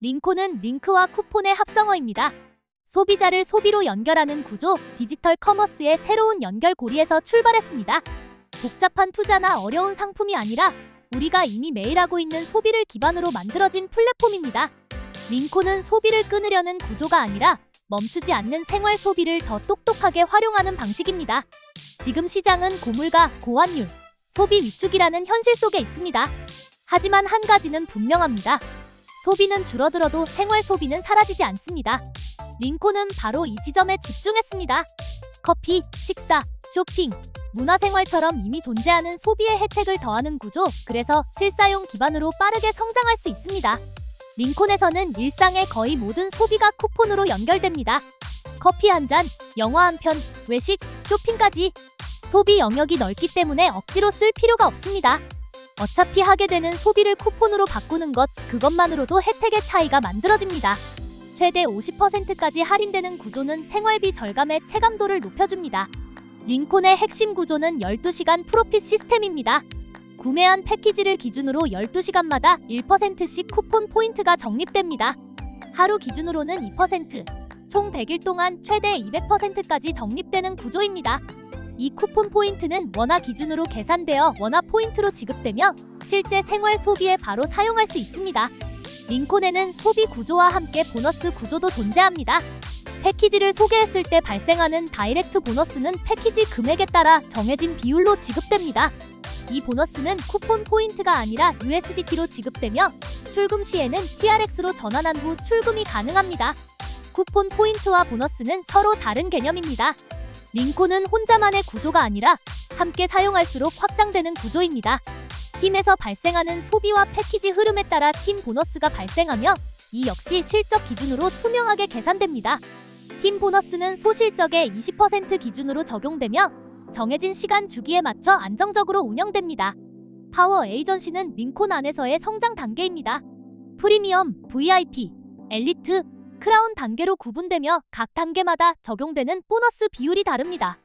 링코는 링크와 쿠폰의 합성어입니다. 소비자를 소비로 연결하는 구조, 디지털 커머스의 새로운 연결고리에서 출발했습니다. 복잡한 투자나 어려운 상품이 아니라 우리가 이미 매일 하고 있는 소비를 기반으로 만들어진 플랫폼입니다. 링코는 소비를 끊으려는 구조가 아니라 멈추지 않는 생활 소비를 더 똑똑하게 활용하는 방식입니다. 지금 시장은 고물가, 고환율, 소비 위축이라는 현실 속에 있습니다. 하지만 한 가지는 분명합니다. 소비는 줄어들어도 생활 소비는 사라지지 않습니다. 링코는 바로 이 지점에 집중했습니다. 커피, 식사, 쇼핑, 문화생활처럼 이미 존재하는 소비의 혜택을 더하는 구조, 그래서 실사용 기반으로 빠르게 성장할 수 있습니다. 링콘에서는 일상의 거의 모든 소비가 쿠폰으로 연결됩니다. 커피 한 잔, 영화 한 편, 외식, 쇼핑까지 소비 영역이 넓기 때문에 억지로 쓸 필요가 없습니다. 어차피 하게 되는 소비를 쿠폰으로 바꾸는 것, 그것만으로도 혜택의 차이가 만들어집니다. 최대 50%까지 할인되는 구조는 생활비 절감의 체감도를 높여줍니다. 링콘의 핵심 구조는 12시간 프로핏 시스템입니다. 구매한 패키지를 기준으로 12시간마다 1%씩 쿠폰 포인트가 적립됩니다. 하루 기준으로는 2%, 총 100일 동안 최대 200%까지 적립되는 구조입니다. 이 쿠폰 포인트는 원화 기준으로 계산되어 원화 포인트로 지급되며 실제 생활 소비에 바로 사용할 수 있습니다. 링콘에는 소비 구조와 함께 보너스 구조도 존재합니다. 패키지를 소개했을 때 발생하는 다이렉트 보너스는 패키지 금액에 따라 정해진 비율로 지급됩니다. 이 보너스는 쿠폰 포인트가 아니라 USDT로 지급되며 출금 시에는 TRX로 전환한 후 출금이 가능합니다. 쿠폰 포인트와 보너스는 서로 다른 개념입니다. 링콘은 혼자만의 구조가 아니라 함께 사용할수록 확장되는 구조입니다. 팀에서 발생하는 소비와 패키지 흐름에 따라 팀 보너스가 발생하며 이 역시 실적 기준으로 투명하게 계산됩니다. 팀 보너스는 소실적의 20% 기준으로 적용되며 정해진 시간 주기에 맞춰 안정적으로 운영됩니다. 파워 에이전시는 링콘 안에서의 성장 단계입니다. 프리미엄, VIP, 엘리트, 크라운 단계로 구분되며 각 단계마다 적용되는 보너스 비율이 다릅니다.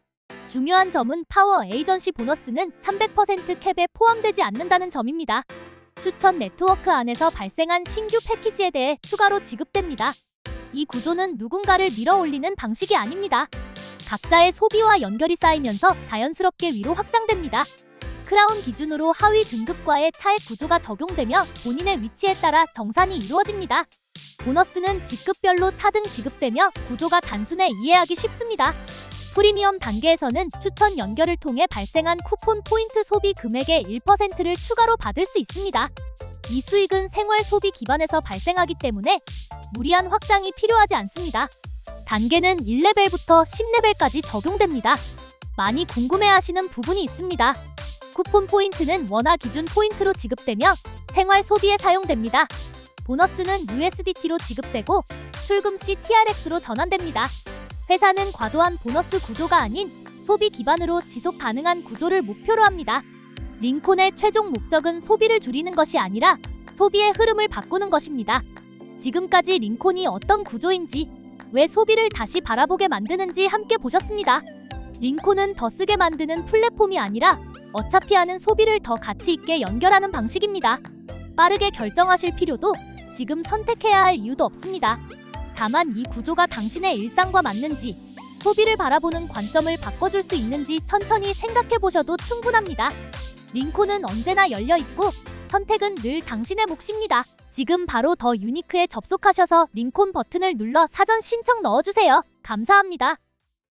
중요한 점은 파워 에이전시 보너스는 300% 캡에 포함되지 않는다는 점입니다. 추천 네트워크 안에서 발생한 신규 패키지에 대해 추가로 지급됩니다. 이 구조는 누군가를 밀어 올리는 방식이 아닙니다. 각자의 소비와 연결이 쌓이면서 자연스럽게 위로 확장됩니다. 크라운 기준으로 하위 등급과의 차액 구조가 적용되며 본인의 위치에 따라 정산이 이루어집니다. 보너스는 직급별로 차등 지급되며 구조가 단순해 이해하기 쉽습니다. 프리미엄 단계에서는 추천 연결을 통해 발생한 쿠폰 포인트 소비 금액의 1%를 추가로 받을 수 있습니다. 이 수익은 생활 소비 기반에서 발생하기 때문에 무리한 확장이 필요하지 않습니다. 단계는 1레벨부터 10레벨까지 적용됩니다. 많이 궁금해하시는 부분이 있습니다. 쿠폰 포인트는 원화 기준 포인트로 지급되며 생활 소비에 사용됩니다. 보너스는 USDT로 지급되고 출금 시 TRX로 전환됩니다. 회사는 과도한 보너스 구조가 아닌 소비 기반으로 지속 가능한 구조를 목표로 합니다. 링콘의 최종 목적은 소비를 줄이는 것이 아니라 소비의 흐름을 바꾸는 것입니다. 지금까지 링콘이 어떤 구조인지, 왜 소비를 다시 바라보게 만드는지 함께 보셨습니다. 링콘은 더 쓰게 만드는 플랫폼이 아니라 어차피 하는 소비를 더 가치 있게 연결하는 방식입니다. 빠르게 결정하실 필요도 지금 선택해야 할 이유도 없습니다. 다만 이 구조가 당신의 일상과 맞는지, 소비를 바라보는 관점을 바꿔줄 수 있는지 천천히 생각해 보셔도 충분합니다. 링콘은 언제나 열려 있고 선택은 늘 당신의 몫입니다. 지금 바로 더 유니크에 접속하셔서 링콘 버튼을 눌러 사전 신청 넣어주세요. 감사합니다.